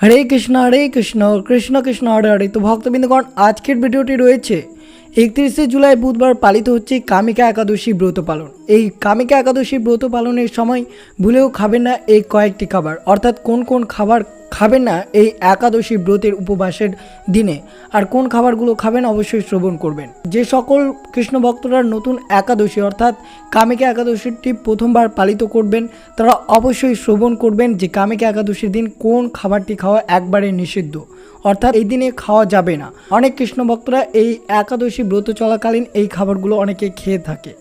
হরে কৃষ্ণ হরে কৃষ্ণ কৃষ্ণ কৃষ্ণ, হরে হরে। তো ভক্তবৃন্দগণ, আজকের ভিডিওটি রয়েছে একত্রিশে জুলাই বুধবার পালিত হচ্ছে কামিকা একাদশী ব্রত পালন। এই কামিকা একাদশী ব্রত পালনের সময় ভুলেও খাবেন না এই কয়েকটি খাবার। অর্থাৎ কোন কোন খাবার খাবেন না এই একাদশী ব্রতের উপবাসের দিনে। আর কোন খাবারগুলো খাবেন অবশ্যই শ্রবণ করবেন। যে সকল কৃষ্ণ ভক্তরা নতুন একাদশী অর্থাৎ কামিকা একাদশীটি প্রথমবার পালিত করবেন, তারা অবশ্যই শ্রবণ করবেন যে কামিকা একাদশীর দিন কোন খাবারটি খাওয়া একবারে নিষিদ্ধ। অর্থাৎ এই দিনে খাওয়া যাবে না। অনেক কৃষ্ণ ভক্তরা এই একাদশী ব্রত চলাকালীন এই খাবারগুলো অনেকে খেয়ে থাকে।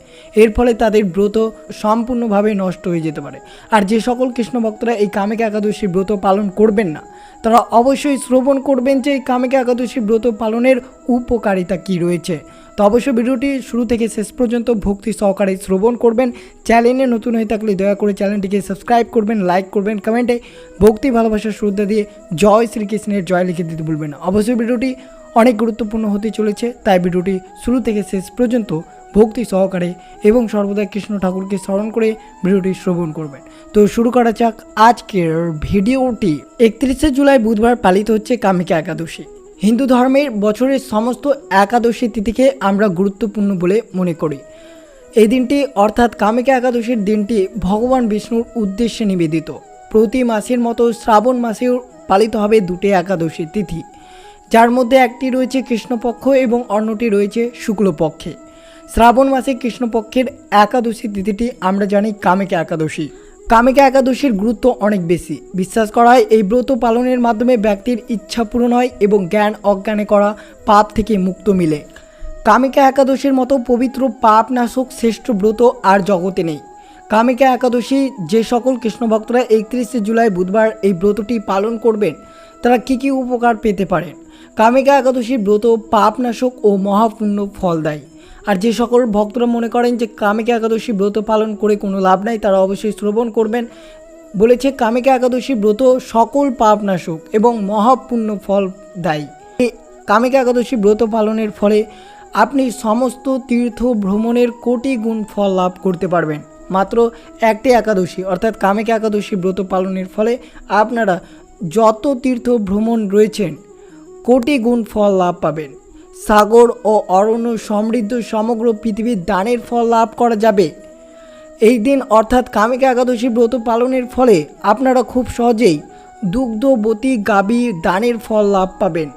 এর ফলে তাদের ব্রত সম্পূর্ণভাবে নষ্ট হয়ে যেতে পারে। আর যে সকল কৃষ্ণ ভক্তরা এই কামিকা একাদশী ব্রত পালন করবেন না, তারা অবশ্যই শ্রবণ করবেন যে এই কামিকা একাদশী ব্রত পালনের উপকারিতা কি রয়েছে। তো অবশ্যই ভিডিওটি শুরু থেকে শেষ পর্যন্ত ভক্তি সহকারে শ্রবণ করবেন। চ্যানেলে নতুন হয়ে থাকলে দয়া করে চ্যানেলটিকে সাবস্ক্রাইব করবেন, লাইক করবেন, কমেন্টে ভক্তি, ভালোবাসার শ্রদ্ধা দিয়ে জয় শ্রীকৃষ্ণের জয় লিখে দিতে ভুলবেন অবশ্যই ভিডিওটি অনেক গুরুত্বপূর্ণ হতে চলেছে, তাই ভিডিওটি শুরু থেকে শেষ পর্যন্ত ভক্তি সহকারে এবং সর্বদা কৃষ্ণ ঠাকুরকে স্মরণ করে ভিডিওটি শ্রবণ করবেন। তো শুরু করা যাক আজকের ভিডিওটি। একত্রিশে জুলাই বুধবার পালিত হচ্ছে কামিকা একাদশী। হিন্দু ধর্মের বছরের সমস্ত একাদশী তিথিকে আমরা গুরুত্বপূর্ণ বলে মনে করি। এই দিনটি অর্থাৎ কামিকা একাদশীর দিনটি ভগবান বিষ্ণুর উদ্দেশ্যে নিবেদিত। প্রতি মাসের মতো শ্রাবণ মাসেও পালিত হবে দুটি একাদশী তিথি। যার মধ্যে একটি রয়েছে কৃষ্ণপক্ষ এবং অন্যটি রয়েছে শুক্লপক্ষে। শ্রাবণ মাসে কৃষ্ণপক্ষের একাদশী তিথিটি আমরা জানি কামিকা একাদশী। কামিকা একাদশীর গুরুত্ব অনেক বেশি। বিশ্বাস করা হয় এই ব্রত পালনের মাধ্যমে ব্যক্তির ইচ্ছা পূরণ হয় এবং জ্ঞান অজ্ঞানে করা পাপ থেকে মুক্ত মিলে। কামিকা একাদশীর মতো পবিত্র পাপ নাশক শ্রেষ্ঠ ব্রত আর জগতে নেই। কামিকা একাদশী যে সকল কৃষ্ণভক্তরা একত্রিশে জুলাই বুধবার এই ব্রতটি পালন করবেন, তারা কী কী উপকার পেতে পারেন? কামিকা একাদশীর ব্রত পাপ নাশক ও মহাপুণ্য ফল দেয়। আর যে সকল ভক্তরা মনে করেন যে কামিকা একাদশী ব্রত পালন করে কোনো লাভ নাই, তারা অবশ্যই শ্রবণ করবেন। বলেছে কামিকা একাদশী ব্রত সকল পাপ নাশক এবং মহাপুণ্য ফল দেয়। কামিকা একাদশী ব্রত পালনের ফলে আপনি সমস্ত তীর্থ ভ্রমণের কোটি গুণ ফল লাভ করতে পারবেন। মাত্র একটি একাদশী, অর্থাৎ কামিকা একাদশী ব্রত পালনের ফলে আপনারা যত তীর্থ ভ্রমণ রয়েছেন, কোটি গুণ ফল লাভ পাবেন। সাগর ও অরণ্য সমৃদ্ধ সমগ্র পৃথিবীর দানের ফল লাভ করা যাবে। এই দিন অর্থাৎ কামিকা একাদশী ব্রত পালনের ফলে আপনারা খুব সহজেই দুগ্ধবতী গাবি, দানের ফল লাভ পাবেন।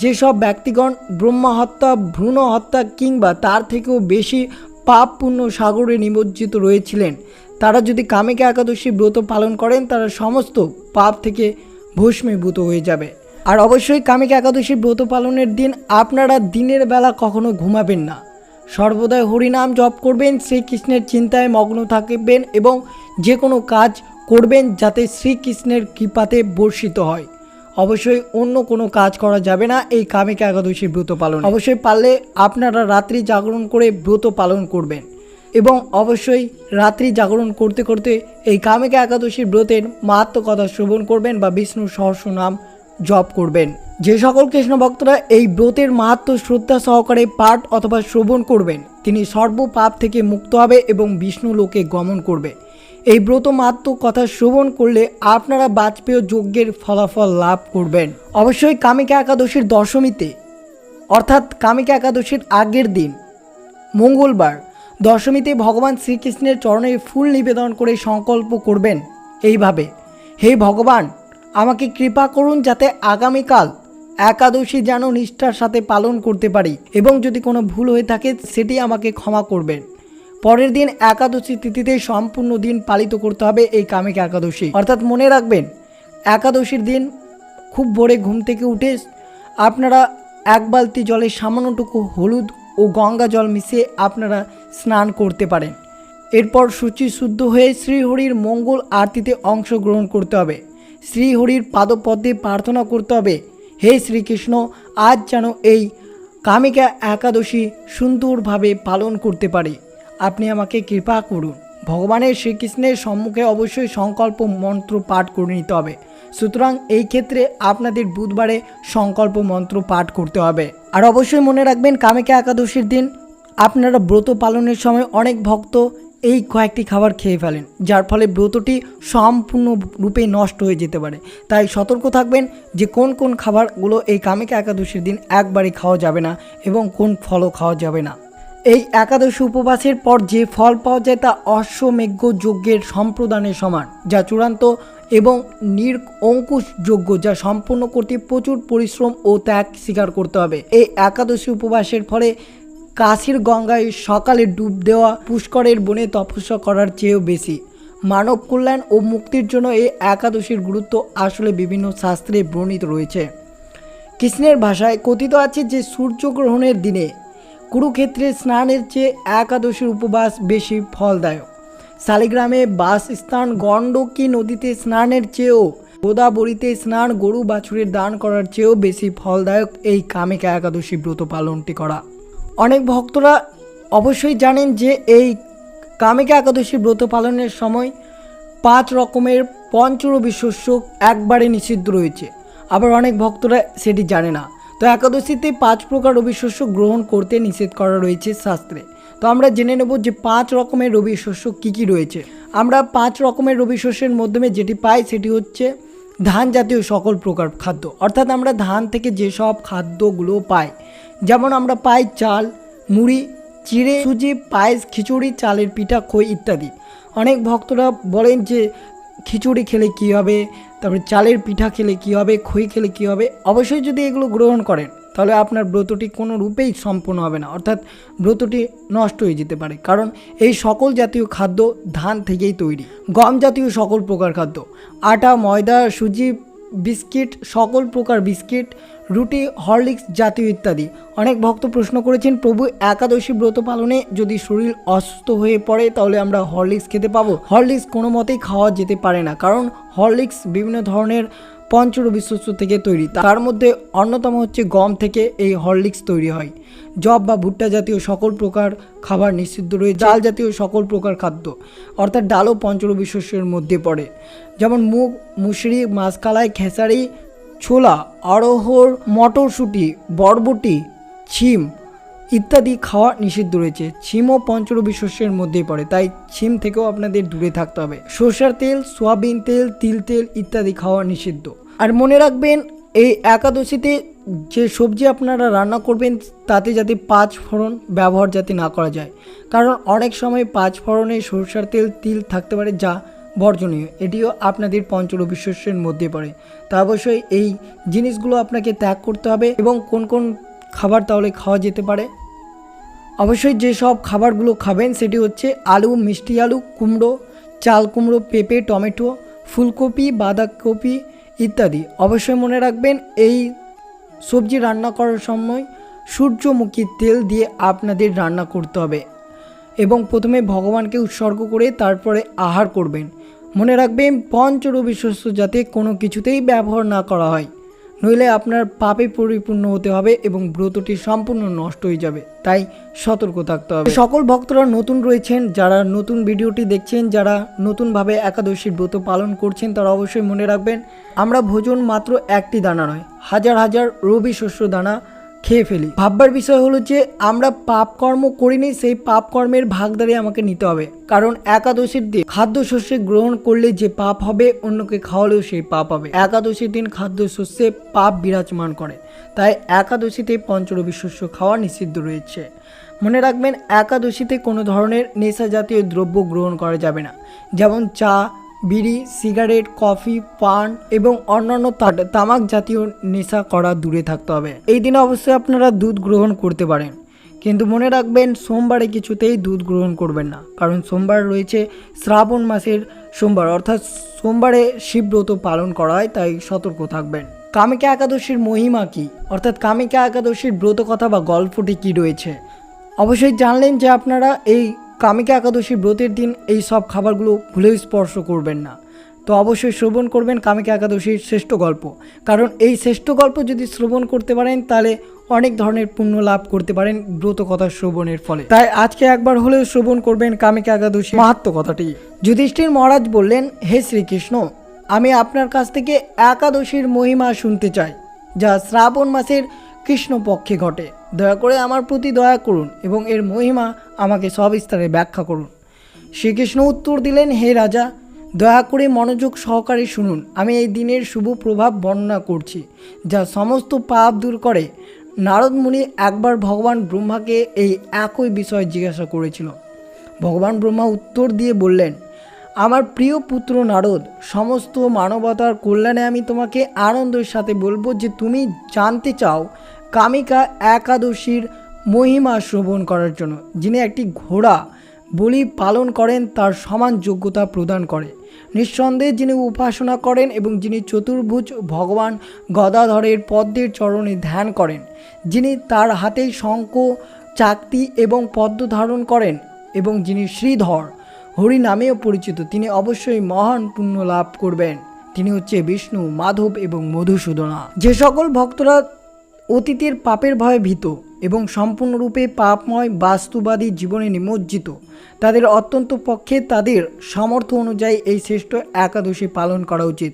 যেসব ব্যক্তিগণ ব্রহ্মা হত্যা, ভ্রূণ হত্যা কিংবা তার থেকেও বেশি পাপ পুণ্য সাগরে নিমজ্জিত রয়েছিলেন, তারা যদি কামিকা একাদশী ব্রত পালন করেন, তারা সমস্ত পাপ থেকে ভস্মীভূত হয়ে যাবে। আর অবশ্যই কামিকা একাদশী ব্রত পালনের দিন আপনারা দিনের বেলা কখনো ঘুমাবেন না। সর্বদাই হরিনাম জপ করবেন, শ্রীকৃষ্ণের চিন্তায় মগ্ন থাকবেন এবং যে কোনো কাজ করবেন যাতে শ্রীকৃষ্ণের কৃপাতে বর্ষিত হয়। অবশ্যই অন্য কোনো কাজ করা যাবে না এই কামিকা একাদশী ব্রত পালন। অবশ্যই পারলে আপনারা রাত্রি জাগরণ করে ব্রত পালন করবেন এবং অবশ্যই রাত্রি জাগরণ করতে করতে এই কামিকা একাদশীর ব্রতের মাহাত্ম কথা শ্রবণ করবেন বা বিষ্ণুর সহস্র নাম জপ করবেন। যে সকল কৃষ্ণ ভক্তরা এই ব্রতের মাহাত্ম শ্রদ্ধা সহকারে পাঠ অথবা শ্রবণ করবেন, তিনি সর্ব পাপ থেকে মুক্ত হবে এবং বিষ্ণু লোকে গমন করবে। এই ব্রত মাহাত্ম কথা শ্রবণ করলে আপনারা বাজপেয় যজ্ঞের ফলাফল লাভ করবেন। অবশ্যই কামিকা একাদশীর দশমীতে, অর্থাৎ কামিকা একাদশীর আগের দিন, মঙ্গলবার, দশমীতে ভগবান শ্রীকৃষ্ণের চরণে ফুল নিবেদন করে সংকল্প করবেন। এইভাবে, হে ভগবান আমাকে কৃপা করুন যাতে আগামীকাল একাদশী যেন নিষ্ঠার সাথে পালন করতে পারি এবং যদি কোনো ভুল হয়ে থাকে সেটি আমাকে ক্ষমা করবেন। পরের দিন একাদশী তিথিতে সম্পূর্ণ দিন পালিত করতে হবে এই কামিকা একাদশী। অর্থাৎ মনে রাখবেন, একাদশীর দিন খুব ভোরে ঘুম থেকে উঠে আপনারা এক বালতি জলে সামান্যটুকু হলুদ ও গঙ্গা জল মিশিয়ে আপনারা স্নান করতে পারেন। এরপর সূচি শুদ্ধ হয়ে শ্রীহরির মঙ্গল আরতিতে অংশগ্রহণ করতে হবে। শ্রীহরির পাদপদ্মে প্রার্থনা করতে হবে। হে শ্রীকৃষ্ণ, আজ যেন এই কামিকা একাদশী সুন্দরভাবে পালন করতে পারি। আপনি আমাকে কৃপা করুন। ভগবানের শ্রীকৃষ্ণের সম্মুখে অবশ্যই সংকল্প মন্ত্র পাঠ করে নিতে হবে। সুতরাং এই ক্ষেত্রে আপনাদের বুধবারে সংকল্প মন্ত্র পাঠ করতে হবে। আর অবশ্যই মনে রাখবেন, কামিকা একাদশীর দিন আপনারা ব্রত পালনের সময় অনেক ভক্ত এই কয়েকটি খাবার খেয়ে ফেলেন, যার ফলে ব্রতটি সম্পূর্ণ রূপে নষ্ট হয়ে যেতে পারে। তাই সতর্ক থাকবেন যে কোন কোন খাবারগুলো এই কামিকা একাদশীর দিন একবারই খাওয়া যাবে না এবং কোন ফলও খাওয়া যাবে না। এই একাদশী উপবাসের পর যে ফল পাওয়া যায় তা অশ্বমেঘ যজ্ঞের সম্প্রদানের সমান, যা চূড়ান্ত এবং নির অঙ্কুশ যোগ্য যা সম্পূর্ণ করতে প্রচুর পরিশ্রম ও ত্যাগ স্বীকার করতে হবে। এই একাদশী উপবাসের ফলে কাশীর গঙ্গায় সকালে ডুব দেওয়া পুষ্করের বনে তপস্যা করার চেয়েও বেশি। মানব কল্যাণ ও মুক্তির জন্য এই একাদশীর গুরুত্ব আসলে বিভিন্ন শাস্ত্রে বর্ণিত রয়েছে। কৃষ্ণের ভাষায় কথিত আছে যে, সূর্যগ্রহণের দিনে কুরুক্ষেত্রে স্নানের চেয়ে একাদশীর উপবাস বেশি ফলদায়ক। শালিগ্রামে বাস স্থান গণ্ডকী নদীতে স্নানের চেয়েও গোদাবরীতে স্নান গরু বাছুরের দান করার চেয়েও বেশি ফলদায়ক এই কামিকা একাদশী ব্রত পালনটি করা। অনেক ভক্তরা অবশ্যই জানেন যে এই কামিকা একাদশী ব্রত পালনের সময় পাঁচ রকমের পঞ্চরবি শস্য একবারে নিষিদ্ধ রয়েছে। আবার অনেক ভক্তরা সেটি জানে না। তো একাদশীতে পাঁচ প্রকার রবি শস্য গ্রহণ করতে নিষেধ করা রয়েছে শাস্ত্রে। তো আমরা জেনে নেব যে পাঁচ রকমের রবি শস্য কী কী রয়েছে। আমরা পাঁচ রকমের রবি শস্যের মাধ্যমে যেটি পাই সেটি হচ্ছে ধান জাতীয় সকল প্রকার খাদ্য। অর্থাৎ আমরা ধান থেকে যেসব খাদ্যগুলো পাই যেমন আমরা পাই চাল, মুড়ি, চিড়ে, সুজি, পায়েস, খিচুড়ি, চালের পিঠা, খই ইত্যাদি। অনেক ভক্তরা বলেন যে, খিচুড়ি খেলে কী হবে? তারপরে চালের পিঠা খেলে কী হবে? খই খেলে কী হবে? অবশ্যই যদি এগুলো গ্রহণ করেন, তাহলে আপনার ব্রতটি কোনো রূপেই সম্পূর্ণ হবে না। অর্থাৎ ব্রতটি নষ্ট হয়ে যেতে পারে। কারণ এই সকল জাতীয় খাদ্য ধান থেকেই তৈরি। গম জাতীয় সকল প্রকার খাদ্য। আটা, ময়দা, সুজি বিস্কিট, সকল প্রকার বিস্কিট, রুটি, হরলিক্স জাতীয় ইত্যাদি। অনেক ভক্ত প্রশ্ন করেছেন, প্রভু, একাদশী ব্রত পালনে যদি শরীর অসুস্থ হয়ে পড়ে, তাহলে আমরা হরলিক্স খেতে পাবো? হরলিক্স কোনো মতেই খাওয়া যেতে পারে না, কারণ হরলিক্স বিভিন্ন ধরনের পঞ্চরবি শস্য থেকে তৈরি। তার মধ্যে অন্যতম হচ্ছে গম থেকে এই হরলিক্স তৈরি হয়। জব বা ভুট্টা জাতীয় সকল প্রকার খাবার নিষিদ্ধ রয়েছে। ডাল জাতীয় সকল প্রকার খাদ্য, অর্থাৎ ডালও পঞ্চরবি শস্যের মধ্যে পড়ে। যেমন মুগ, মুসুরি, মাছকালাই, খেসারি, ছোলা অড়হর মটরশুঁটি, বরবটি, ছিম ইত্যাদি খাওয়া নিষিদ্ধ রয়েছে। ছিমও পঞ্চরবি শস্যের মধ্যেই পড়ে, তাই ছিম থেকেও আপনাদের দূরে থাকতে হবে। সর্ষার তেল, সোয়াবিন তেল, তিল তেল ইত্যাদি খাওয়া নিষিদ্ধ। আর মনে রাখবেন, এই একাদশীতে যে সবজি আপনারা রান্না করবেন, তাতে যাতে পাঁচ ফোড়ন ব্যবহার যাতে না করা যায়। কারণ অনেক সময় পাঁচ ফোড়নে সরষার তেল, তিল থাকতে পারে যা বর্জনীয়, এটিও আপনাদের পঞ্চরবি শস্যের মধ্যে পড়ে। তা অবশ্যই এই জিনিসগুলো আপনাকে ত্যাগ করতে হবে এবং কোন কোন খাবার তাহলে খাওয়া যেতে পারে অবশ্যই যেসব খাবারগুলো খাবেন সেটি হচ্ছে আলু, মিষ্টি আলু, কুমড়ো, চাল কুমড়ো, পেঁপে, টমেটো, ফুলকপি, বাঁধাকপি ইত্যাদি। অবশ্যই মনে রাখবেন এই সবজি রান্না করার সময় সূর্যমুখী তেল দিয়ে আপনাদের রান্না করতে হবে এবং প্রথমে ভগবানকে উৎসর্গ করে তারপরে আহার করবেন। মনে রাখবেন পঞ্চরবি শস্য যাতে কোনো কিছুতেই ব্যবহার না করা হয়। নইলে আপনার পাপে পরিপূর্ণ হতে হবে এবং ব্রতটি সম্পূর্ণ নষ্ট হয়ে যাবে। তাই সতর্ক থাকতে হবে। সকল ভক্তরা নতুন রয়েছেন, যারা নতুন ভিডিওটি দেখছেন, যারা নতুনভাবে একাদশীর ব্রত পালন করছেন, তারা অবশ্যই মনে রাখবেন, আমরা ভোজন মাত্র একটি দানা নয়, হাজার হাজার রবি শস্য দানা খেয়ে ফেলি। ভাববার বিষয় হলো যে, আমরা পাপ কর্ম করিনি, সেই পাপ কর্মের ভাগদারি আমাকে নিতে হবে। কারণ একাদশীর দিন খাদ্য শস্যে গ্রহণ করলে যে পাপ হবে, অন্যকে খাওয়ালেও সেই পাপ হবে। একাদশীর দিন খাদ্য শস্যে পাপ বিরাজমান করে। তাই একাদশীতে পঞ্চরবি শস্য খাওয়া নিষিদ্ধ রয়েছে। মনে রাখবেন, একাদশীতে কোনো ধরনের নেশা জাতীয় দ্রব্য গ্রহণ করা যাবে না। যেমন চা বিড়ি, সিগারেট, কফি, পান এবং অন্যান্য তামাক জাতীয় নেশা করা দূরে থাকতে হবে। এই দিনে অবশ্যই আপনারা দুধ গ্রহণ করতে পারেন। কিন্তু মনে রাখবেন, সোমবারে কিছুতেই দুধ গ্রহণ করবেন না। কারণ সোমবার রয়েছে শ্রাবণ মাসের সোমবার। অর্থাৎ সোমবারে শিবব্রত পালন করা হয়, তাই সতর্ক থাকবেন। কামিকা একাদশীর মহিমা কি? অর্থাৎ কামিকা একাদশীর ব্রত কথা বা গল্পটি কি রয়েছে? অবশ্যই জানলেন যে আপনারা এই কামিকা একাদশী ব্রতের দিন এই সব খাবারগুলো ভুলেও স্পর্শ করবেন না। তো অবশ্যই শ্রবণ করবেন কামিকা একাদশীর শ্রেষ্ঠ গল্প। কারণ এই শ্রেষ্ঠ গল্প যদি শ্রবণ করতে পারেন, তাহলে অনেক ধরনের পুণ্য লাভ করতে পারেন ব্রত কথা শ্রবণের ফলে। তাই আজকে একবার হলেও শ্রবণ করবেন কামিকা একাদশী মাহাত্ম কথাটি। যুধিষ্ঠির মহারাজ বললেন, হে শ্রীকৃষ্ণ, আমি আপনার কাছ থেকে একাদশীর মহিমা শুনতে চাই, যা শ্রাবণ মাসের কৃষ্ণপক্ষে ঘটে। দয়া করে আমার প্রতি দয়া করুন এবং এর মহিমা আমাকে সবিস্তারে ব্যাখ্যা করুন। শ্রীকৃষ্ণ উত্তর দিলেন, হে রাজা, দয়া করে মনোযোগ সহকারে শুনুন। আমি এই দিনের শুভ প্রভাব বর্ণনা করছি, যা সমস্ত পাপ দূর করে। নারদ মুনি একবার ভগবান ব্রহ্মাকে এই একই বিষয় জিজ্ঞাসা করেছিল। ভগবান ব্রহ্মা উত্তর দিয়ে বললেন, আমার প্রিয় পুত্র নারদ, সমস্ত মানবতার কল্যাণে আমি তোমাকে আনন্দের সাথে বলব যে তুমি জানতে চাও কামিকা একাদশীর মহিমা শ্রবণ করার জন্য, যিনি একটি ঘোড়া বলি পালন করেন, তার সমান যোগ্যতা প্রদান করে। নিঃসন্দেহে যিনি উপাসনা করেন এবং যিনি চতুর্ভুজ ভগবান গদাধরের পদ্মের চরণে ধ্যান করেন, যিনি তার হাতে শঙ্খ, চাকতি এবং পদ্ম ধারণ করেন এবং যিনি শ্রীধর হরি নামেও পরিচিত, তিনি অবশ্যই মহান পুণ্য লাভ করবেন। তিনি হচ্ছে বিষ্ণু, মাধব এবং মধুসূদনা। যে সকল ভক্তরা অতীতের পাপের ভয়ে ভীত এবং সম্পূর্ণরূপে পাপময়, বাস্তুবাদী জীবনে নিমজ্জিত। তাদের অত্যন্ত পক্ষে তাদের সামর্থ্য অনুযায়ী এই শ্রেষ্ঠ একাদশী পালন করা উচিত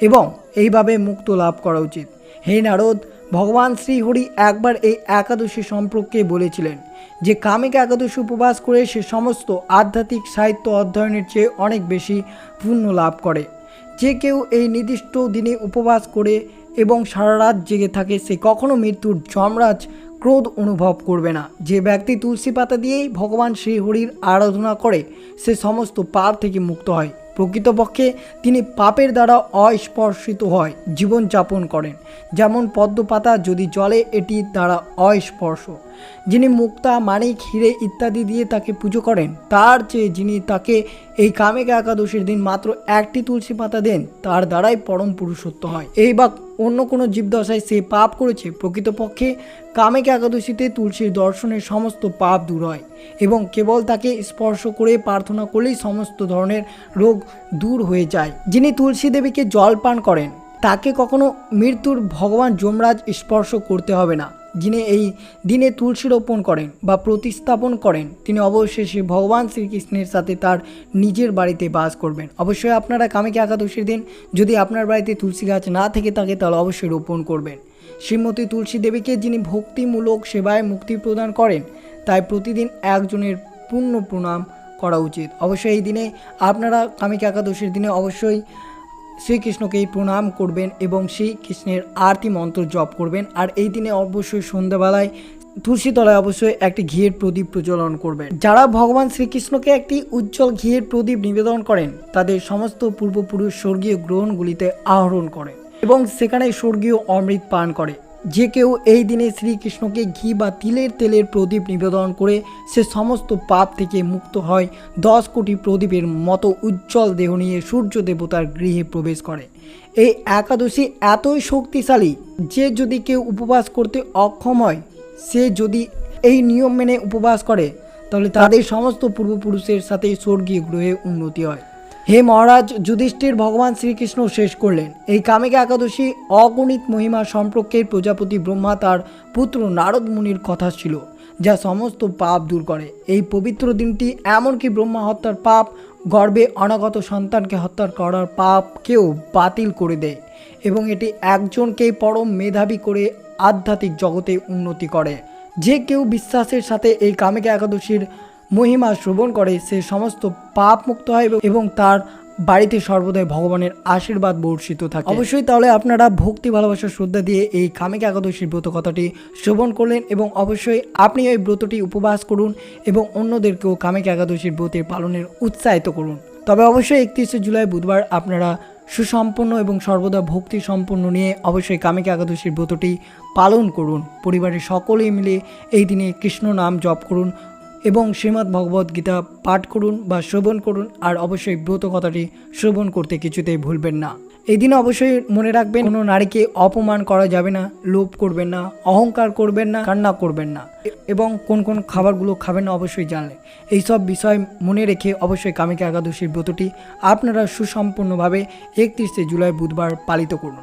এবং এইভাবে মুক্ত লাভ করা উচিত। হে নারদ, ভগবান শ্রীহরি একবার এই একাদশী সম্পর্কে বলেছিলেন যে কামিকা একাদশী উপবাস করে সে সমস্ত আধ্যাত্মিক সাহিত্য অধ্যয়নের চেয়ে অনেক বেশি পুণ্য লাভ করে। যে কেউ এই নির্দিষ্ট দিনে উপবাস করে এবং সারা রাত জেগে থাকে সে কখনো মৃত্যুর যমরাজ ক্রোধ অনুভব করবে না। যে ব্যক্তি তুলসী পাতা দিয়েই ভগবান শ্রীহরির আরাধনা করে, সে সমস্ত পাপ থেকে মুক্ত হয়। প্রকৃতপক্ষে তিনি পাপের দ্বারা অস্পর্শিত হয় জীবনযাপন করেন। যেমন পদ্মপাতা যদি জলে এটি দ্বারা অস্পর্শ। যিনি মুক্তা, মানিক, হিরে ইত্যাদি দিয়ে তাকে পুজো করেন, তার চেয়ে যিনি তাকে এই কামেকা একাদশীর দিন মাত্র একটি তুলসী পাতা দেন, তার দ্বারাই পরম পুরুষত্ব হয়। এই বা অন্য কোনো জীবদশায় সে পাপ করেছে, প্রকৃতপক্ষে কামেক একাদশীতে তুলসীর দর্শনের সমস্ত পাপ দূর হয় এবং কেবল তাকে স্পর্শ করে প্রার্থনা করলেই সমস্ত ধরনের রোগ দূর হয়ে যায়। যিনি তুলসী দেবীকে জল পান করেন, তাকে কখনো মৃত্যুর ভগবান যমরাজ স্পর্শ করতে হবে না। যিনি এই দিনে তুলসী রোপণ করেন বা প্রতিস্থাপন করেন, তিনি অবশেষে ভগবান শ্রীকৃষ্ণের সাথে তার নিজের বাড়িতে বাস করবেন। অবশ্যই আপনারা কামিকা একাদশীর দিন যদি আপনার বাড়িতে তুলসী গাছ না থেকে থাকে, তাহলে অবশ্যই রোপণ করবেন। শ্রীমতী তুলসী দেবীকে যিনি ভক্তিমূলক সেবায় মুক্তি প্রদান করেন, তাই প্রতিদিন একজনের পূর্ণ প্রণাম করা উচিত। অবশ্যই এই দিনে আপনারা কামিকা একাদশীর দিনে অবশ্যই শ্রীকৃষ্ণকেই প্রণাম করবেন এবং শ্রীকৃষ্ণের আরতি মন্ত্র জপ করবেন। আর এই দিনে অবশ্যই সন্ধ্যাবেলায় তুলসীতলায় অবশ্যই একটি ঘিয়ের প্রদীপ প্রজ্বলন করবেন। যারা ভগবান শ্রীকৃষ্ণকে একটি উজ্জ্বল ঘিয়ের প্রদীপ নিবেদন করেন, তাদের সমস্ত পূর্বপুরুষ স্বর্গীয় গ্রহণগুলিতে আহরণ করে এবং সেখানে স্বর্গীয় অমৃত পান করে। যে কেউ এই দিনে শ্রীকৃষ্ণকে ঘি বা তিলের তেলের প্রদীপ নিবেদন করে সে সমস্ত পাপ থেকে মুক্ত হয়। দশ কোটি প্রদীপের মতো উজ্জ্বল দেহ নিয়ে সূর্য দেবতার গৃহে প্রবেশ করে। এই একাদশী এতই শক্তিশালী যে যদি কেউ উপবাস করতে অক্ষম হয়, সে যদি এই নিয়ম মেনে উপবাস করে, তাহলে তাদের সমস্ত পূর্বপুরুষের সাথে স্বর্গীয় গ্রহে উন্নতি হয়। হে মহারাজ, যুধিষ্ঠির ভগবান শ্রীকৃষ্ণ শেষ করলেন। এই কামিকা একাদশী অগণিত মহিমা সম্পর্কে প্রজাপতি ব্রহ্মা তার পুত্র নারদ মুনির কথা ছিল, যা সমস্ত পাপ দূর করে। এই পবিত্র দিনটি এমনকি ব্রহ্মা হত্যার পাপ, গর্বে অনাগত সন্তানকে হত্যা করার পাপকেও বাতিল করে দেয় এবং এটি একজনকেই পরম মেধাবী করে আধ্যাত্মিক জগতে উন্নতি করে। যে কেউ বিশ্বাসের সাথে এই কামিকা একাদশীর মহিমা শ্রবণ করে, সে সমস্ত পাপ মুক্ত হয় এবং- তার বাড়িতে সর্বদাই ভগবানের আশীর্বাদ বর্ষিত থাকে। অবশ্যই তাহলে আপনারা ভক্তি, ভালোবাসা, শ্রদ্ধা দিয়ে এই কামিকা একাদশীর ব্রত কথাটি শ্রবণ করলেন এবং অবশ্যই আপনি এই ব্রতটি উপবাস করুন এবং অন্যদেরকেও কামিকা একাদশীর ব্রতের পালনের উৎসাহিত করুন। তবে অবশ্যই একত্রিশে জুলাই বুধবার আপনারা সুসম্পন্ন এবং সর্বদা ভক্তি সম্পন্ন নিয়ে অবশ্যই কামিকা একাদশীর ব্রতটি পালন করুন। পরিবারের সকলেই মিলে এই দিনে কৃষ্ণ নাম জপ করুন। এবং শ্রীমদ্ ভগবদ গীতা পাঠ করুন বা শ্রবণ করুন, আর অবশ্যই ব্রত কথাটি শ্রবণ করতে কিছুতেই ভুলবেন না। এই দিনে অবশ্যই মনে রাখবেন, কোনো নারীকে অপমান করা যাবে না, লোভ করবেন না, অহংকার করবেন না, কান্না করবেন না। এবং কোন কোন খাবারগুলো খাবেন না অবশ্যই জানলেন এইসব বিষয় মনে রেখে অবশ্যই কামিকা একাদশীর ব্রতটি আপনারা সুসম্পন্নভাবে একত্রিশে জুলাই বুধবার পালিত করুন।